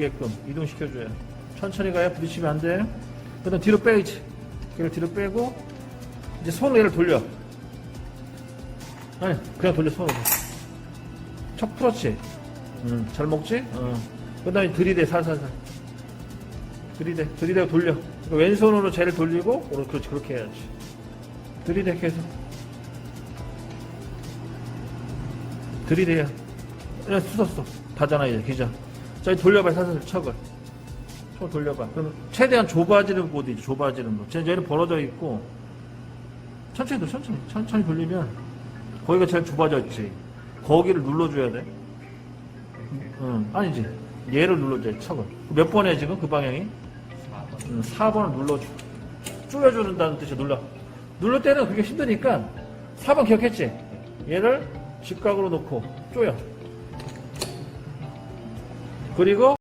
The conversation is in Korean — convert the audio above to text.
오게끔 이동시켜줘요. 천천히 가야 부딪히면 안 돼. 그 다음 뒤로 빼야지. 얘를 뒤로 빼고, 이제 손으로 얘를 돌려. 아니, 그냥 돌려, 손으로. 척 풀었지? 응, 잘 먹지? 어. 그 다음에 들이대, 살살살. 들이대, 들이대고 돌려. 그러니까 왼손으로 쟤를 돌리고, 오른, 그렇지, 그렇게 해야지. 들이대, 계속. 들이대야. 그냥 쑤었어. 다잖아, 이제, 기자. 자, 이제 돌려봐, 살살 척을. 척을 돌려봐. 그럼 최대한 좁아지는 곳이지, 좁아지는 곳. 쟤- 얘는 벌어져 있고, 천천히 돌, 천천히. 천천히 돌리면, 거기가 제일 좁아져 있지. 거기를 눌러줘야 돼. 응, 아니지. 얘를 눌러줘야 돼, 척을. 몇 번에 지금 그 방향이? 4번. 4번을 눌러줘. 쪼여주는다는 뜻이 눌러. 눌러 때는 그게 힘드니까 4번 기억했지? 얘를 직각으로 놓고 쪼여. 그리고